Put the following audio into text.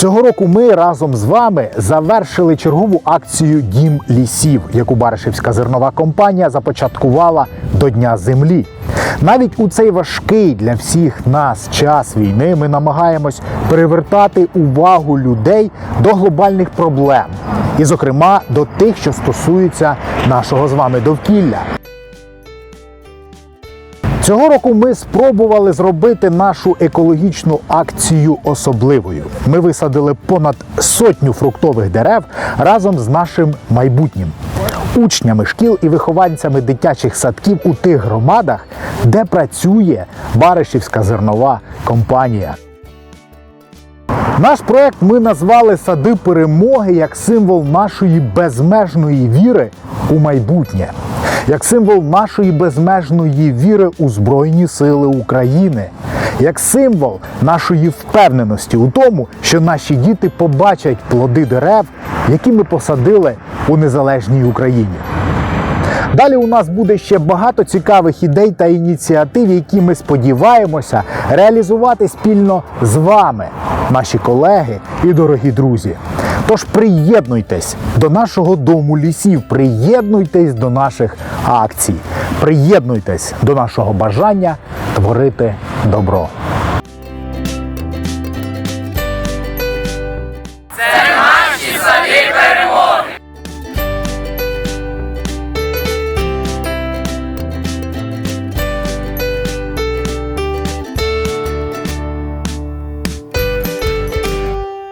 Цього року ми разом з вами завершили чергову акцію Дім лісів, яку Баришівська зернова компанія започаткувала до Дня землі. Навіть у цей важкий для всіх нас час війни ми намагаємось привертати увагу людей до глобальних проблем, і, зокрема, до тих, що стосуються нашого з вами довкілля. Цього року ми спробували зробити нашу екологічну акцію особливою. Ми висадили понад сотню фруктових дерев разом з нашим майбутнім. Учнями шкіл і вихованцями дитячих садків у тих громадах, де працює Баришівська зернова компанія. Наш проект ми назвали Сади перемоги як символ нашої безмежної віри у майбутнє, як символ нашої безмежної віри у Збройні Сили України, як символ нашої впевненості у тому, що наші діти побачать плоди дерев, які ми посадили у незалежній Україні. Далі у нас буде ще багато цікавих ідей та ініціатив, які ми сподіваємося реалізувати спільно з вами, наші колеги і дорогі друзі. Тож приєднуйтесь до нашого дому лісів, приєднуйтесь до наших акцій, приєднуйтесь до нашого бажання творити добро.